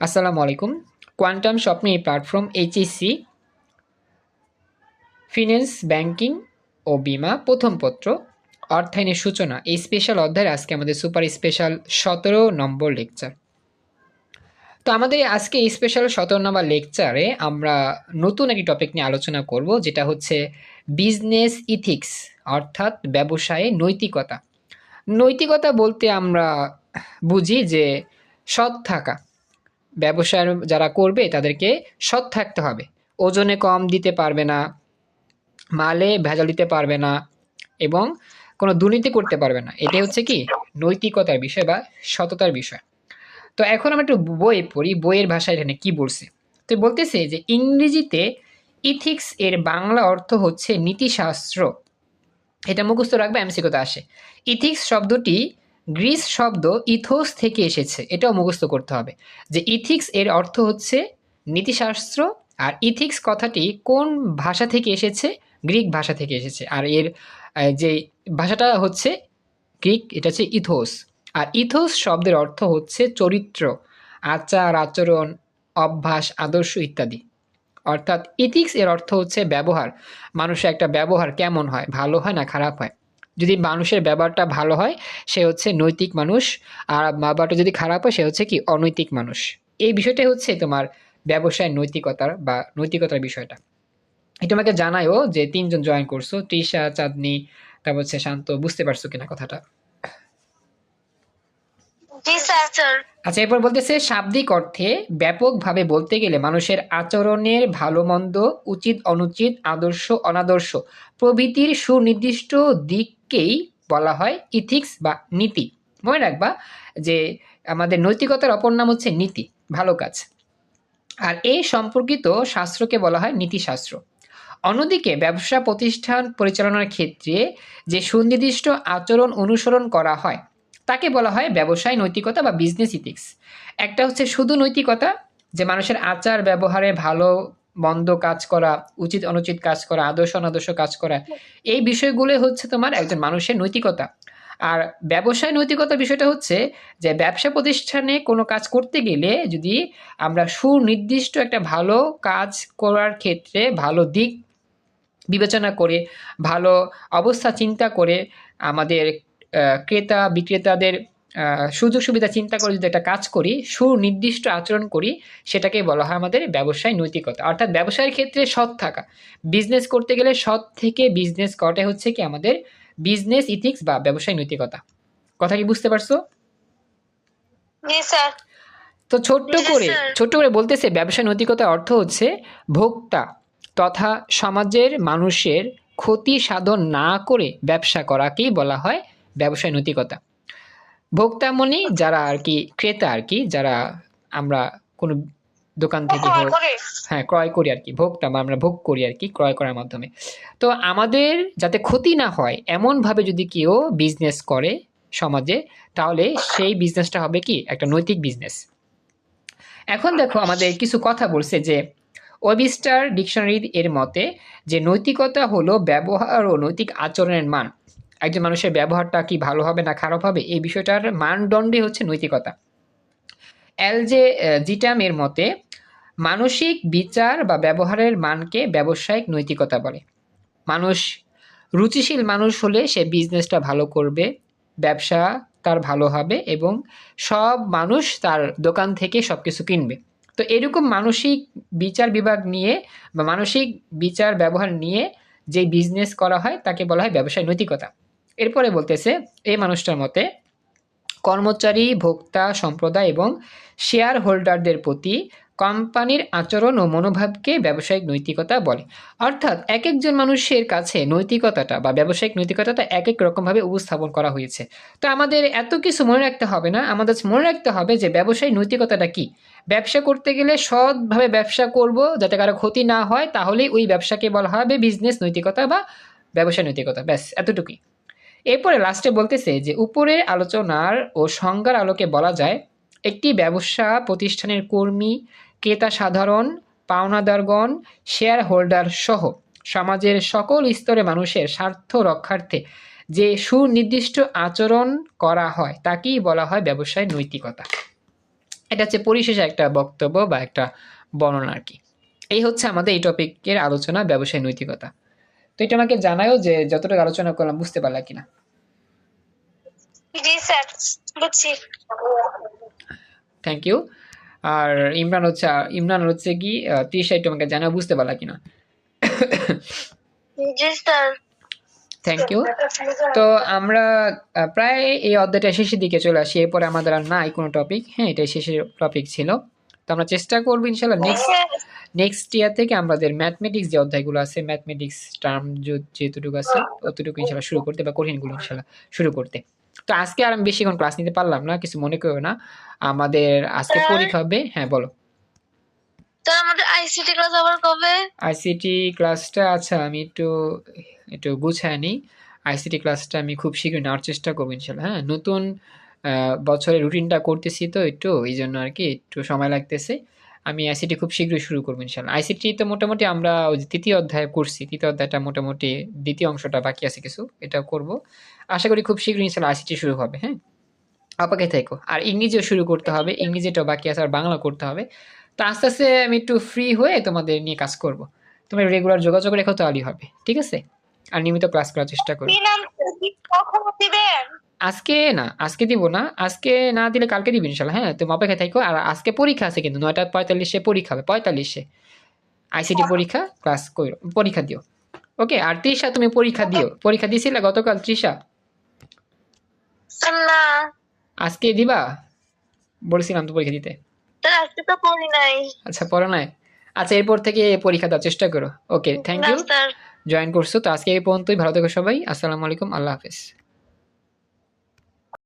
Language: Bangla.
আসসালামু আলাইকুম কোয়ান্টাম স্বপ্নে প্ল্যাটফর্ম এইচএসসি ফিন্যান্স ব্যাংকিং ও বিমা প্রথম পত্র। অর্থায়নের সূচনা, এই স্পেশাল অধ্যায়ের আজকে আমাদের সুপার স্পেশাল সতেরো নম্বর লেকচার তো আমাদের আজকে এই স্পেশাল সতেরো নম্বর লেকচারে আমরা নতুন একটি টপিক নিয়ে আলোচনা করব, যেটা হচ্ছে বিজনেস ইথিক্স অর্থাৎ ব্যবসায়ে নৈতিকতা। নৈতিকতা বলতে আমরা বুঝি যে সৎ থাকা। ব্যবসার যারা করবে, তাদেরকে সৎ থাকতে হবে। ওজনে কম দিতে পারবে না, মালে ভেজাল দিতে পারবে না এবং কোনো দুর্নীতি করতে পারবে না। এটাই হচ্ছে কি? নৈতিকতার বিষয় বা সততার বিষয়। তো এখন আমরা একটু বই পড়ি, বইয়ের ভাষায় এখানে কি বলছে? তো বলতেছে যে ইংরেজিতে ইথিক্স এর বাংলা অর্থ হচ্ছে নীতিশাস্ত্র। এটা মুখস্থ রাখবে এমসিকোতে আসে। ইথিক্স শব্দটি গ্রিস শব্দ ইথোস থেকে এসেছে, এটাও মুখস্থ করতে হবে। যে ইথিক্স এর অর্থ হচ্ছে নীতিশাস্ত্র, আর ইথিক্স কথাটি কোন ভাষা থেকে এসেছে? গ্রিক ভাষা থেকে এসেছে। আর এর যে ভাষাটা হচ্ছে গ্রিক, এটা হচ্ছে ইথোস। আর ইথোস শব্দের অর্থ হচ্ছে চরিত্র, আচার, আচরণ, অভ্যাস, আদর্শ ইত্যাদি। অর্থাৎ ইথিক্স এর অর্থ হচ্ছে ব্যবহার। মানুষের একটা ব্যবহার কেমন হয়, ভালো হয় না খারাপ হয়? যদি মানুষের ব্যবহারটা ভালো হয় সে হচ্ছে নৈতিক মানুষ। আর ব্যবহারটা যদি খারাপ হয় সে হচ্ছে কি অনৈতিক মানুষ। এই বিষয়টাই হচ্ছে তোমার ব্যবসায় নৈতিকতার বা নৈতিকতার বিষয়টা। এটা আমাকে জানায়ও যে তিনজন জয়েন করছ তৃষা চাঁদনি তারপর হচ্ছে শান্ত বুঝতে পারছ কিনা কথাটা? আচ্ছা এরপর বলতেছে শাব্দিক অর্থে ব্যাপকভাবে বলতে গেলে মানুষের আচরণের ভালো মন্দ উচিত অনুচিত আদর্শ অনাদর্শ প্রভৃতির সুনির্দিষ্ট দিককেই বলা হয় ইথিক্স বা নীতি। মনে রাখবা যে আমাদের নৈতিকতার অপর নাম হচ্ছে নীতি, ভালো কাজ। আর এই সম্পর্কিত শাস্ত্রকে বলা হয় নীতিশাস্ত্র। অন্যদিকে ব্যবসা প্রতিষ্ঠান পরিচালনার ক্ষেত্রে যে সুনির্দিষ্ট আচরণ অনুসরণ করা হয়, তাকে বলা হয় ব্যবসায় নৈতিকতা বা বিজনেস ইথিক্স। একটা হচ্ছে শুধু নৈতিকতা, যে মানুষের আচার ব্যবহারে ভালো মন্দ কাজ করা, উচিত অনুচিত কাজ করা, আদর্শ অনাদর্শ কাজ করা, এই বিষয়গুলো হচ্ছে তোমার একজন মানুষের নৈতিকতা। আর ব্যবসায় নৈতিকতা বিষয়টা হচ্ছে যে, ব্যবসা প্রতিষ্ঠানে কোনো কাজ করতে গেলে যদি আমরা সুনির্দিষ্ট একটা ভালো কাজ করার ক্ষেত্রে ভালো দিক বিবেচনা করে, ভালো অবস্থা চিন্তা করে আমাদের ক্রেতা বিক্রেতাদের সুযোগ সুবিধা চিন্তা করে যদি একটা কাজ করি সুনির্দিষ্ট আচরণ করি সেটাকে বলা হয় আমাদের ব্যবসায় নৈতিকতা। অর্থাৎ ব্যবসায়ের ক্ষেত্রে সৎ থাকা। বিজনেস করতে গেলে সৎ থেকে বিজনেস করাটাই হচ্ছে কি আমাদের বিজনেস ইথিক্স বা ব্যবসায় নৈতিকতা। কথা কি বুঝতে পারছ? তো ছোট্ট করে ছোট্ট করে বলতেছে ব্যবসায় নৈতিকতার অর্থ হচ্ছে ভোক্তা তথা সমাজের মানুষের ক্ষতি সাধন না করে ব্যবসা করাকেই বলা হয় ব্যবসায় নৈতিকতা। ভোক্তা মানে যারা আর কি ক্রেতা আর কি যারা আমরা কোনো দোকান থেকে হ্যাঁ ক্রয় করি আর কি ভোগটা বা আমরা ভোগ করি আর কি ক্রয় করার মাধ্যমে। তো আমাদের যাতে ক্ষতি না হয় এমনভাবে যদি কেউ বিজনেস করে সমাজে তাহলে সেই বিজনেসটা হবে কি একটা নৈতিক বিজনেস এখন দেখো আমাদের কিছু কথা বলছে যে ওয়েবিস্টার ডিকশনারি এর মতে যে নৈতিকতা হলো ব্যবহার ও নৈতিক আচরণের মান। একজন মানুষের ব্যবহারটা কি ভালো হবে না খারাপ হবে? এই বিষয়টার মানদণ্ডই হচ্ছে নৈতিকতা। এল জে জিটাম এর মতে, মানসিক বিচার বা ব্যবহারের মানকে ব্যবসায়িক নৈতিকতা বলে। মানুষ, রুচিশীল মানুষ হলে সে বিজনেসটা ভালো করবে, ব্যবসা তার ভালো হবে এবং সব মানুষ তার দোকান থেকে সব কিছু কিনবে। তো এরকম মানসিক বিচার বিভাগ নিয়ে বা মানসিক বিচার ব্যবহার নিয়ে যে বিজনেস করা হয় তাকে বলা হয় ব্যবসায় নৈতিকতা। এরপরে বলতেছে এই মানুষটার মতে, কর্মচারী, ভোক্তা, সম্প্রদায় এবং শেয়ার হোল্ডারদের প্রতি কোম্পানির আচরণ ও মনোভাবকে ব্যবসায়িক নৈতিকতা বলে। অর্থাৎ এক একজন মানুষের কাছে নৈতিকতাটা বা ব্যবসায়িক নৈতিকতাটা এক এক রকমভাবে উপস্থাপন করা হয়েছে। তো আমাদের এত কিছু মনে রাখতে হবে না। আমাদের মনে রাখতে হবে যে ব্যবসায়িক নৈতিকতাটা কি? ব্যবসা করতে গেলে সৎভাবে ব্যবসা করব যাতে কারও ক্ষতি না হয়, তাহলেই ওই ব্যবসাকে বলা হবে বিজনেস নৈতিকতা বা ব্যবসায় নৈতিকতা। ব্যাস, এতটুকুই। এরপরে লাস্টে বলতেছে যে, উপরের আলোচনার ও সংজ্ঞার আলোকে বলা যায়, একটি ব্যবসা প্রতিষ্ঠানের কর্মী, ক্রেতা সাধারণ, পাওনাদারগণ শেয়ার হোল্ডার সহ সমাজের সকল স্তরে মানুষের স্বার্থ রক্ষার্থে যে সুনির্দিষ্ট আচরণ করা হয়, তাকেই বলা হয় ব্যবসায় নৈতিকতা। এটা হচ্ছে পরিশেষে একটা বক্তব্য বা একটা বর্ণনা আর কি। এই হচ্ছে আমাদের এই টপিকের আলোচনা, ব্যবসায় নৈতিকতা। তো এটা আমাকে জানাও যে যতটুকু আলোচনা করলাম বুঝতে পারলা কিনা? জি স্যার বুঝছি। থ্যাংক ইউ আর ইমরান হচ্ছে ইমরান হচ্ছে কি তৃষা একটু আমাকে জানাও বুঝতে পারলা কিনা? জি স্যার। থ্যাংক ইউ তো আমরা প্রায় এই অধ্যায়টা শেষের দিকে চলে আসি এরপরে আমাদের আর নাই কোনো টপিক হ্যাঁ এটাই শেষের টপিক ছিল। তো আমরা চেষ্টা করব ইনশাল্লাহ নেক্সট নেক্সট ইয়ার থেকে আমাদের ম্যাথমেটিক্স যে অধ্যায়গুলো আছে ম্যাথমেটিক্স টার্ম যেটুকু আছে ততটুকু ইনশাল্লাহ শুরু করতে বা কঠিনগুলো ইনশাল্লাহ শুরু করতে। তো আজকে আর আমি বেশিক্ষণ ক্লাস নিতে পারলাম না কিছু মনে করো না। আমাদের আজকে পরীক্ষা হবে হ্যাঁ বলো। স্যার আমাদের আইসিটি ক্লাস আবার কবে? আইসিটি ক্লাসটা আচ্ছা আমি একটু একটু গুছায় নিই। আইসিটি ক্লাসটা আমি খুব শীঘ্রই নেওয়ার চেষ্টা করব ইনশাল্লাহ হ্যাঁ। নতুন বছরের রুটিনটা করতেছি তো একটু, এই জন্য আর কি একটু সময় লাগতেছে। আমি আইসিটি খুব শীঘ্রই শুরু করব ইনশাল্লাহ। আইসিটি তো মোটামুটি আমরা ওই তৃতীয় অধ্যায় করছি তৃতীয় অধ্যায়টা মোটামুটি দ্বিতীয় অংশটা বাকি আছে কিছু, এটা করব। আশা করি খুব শীঘ্রই ইনশাল্লাহ আইসিটি শুরু হবে হ্যাঁ? অপেক্ষায় থেকো। আর ইংরেজিও শুরু করতে হবে, ইংরেজিটাও বাকি আছে, আর বাংলা করতে হবে। তো আস্তে আস্তে আমি একটু ফ্রি হয়ে তোমাদের নিয়ে কাজ করব। তোমরা রেগুলার যোগাযোগ রেখো তাহলেই হবে, ঠিক আছে? আর নিয়মিত ক্লাস করার চেষ্টা করো। আজকে না আজকে দিব না আজকে না দিলে কালকে দিবি ইনশাল্লাহ হ্যাঁ? তুমি অপেক্ষা থাকো আর আজকে পরীক্ষা আছে কিন্তু নয়টা পঁয়তাল্লিশে পরীক্ষা হবে পঁয়তাল্লিশে। আইসিটি পরীক্ষা ক্লাস করো পরীক্ষা দিও। ওকে আর তৃষা তুমি পরীক্ষা দিও পরীক্ষা দিয়েছিলে গতকাল তৃষা? না। আজকে দিবা? বলেছিলাম তো পরীক্ষা দিতে। আজকে তো পড়ি নাই। আচ্ছা পড়ো নাই। আচ্ছা এরপর থেকে পরীক্ষা দেওয়ার চেষ্টা করো। ওকে থ্যাংক ইউ জয়েন করছ তো আজকে এই পর্যন্তই ভালো থেকো সবাই আসসালামু আলাইকুম আল্লাহ হাফেজ।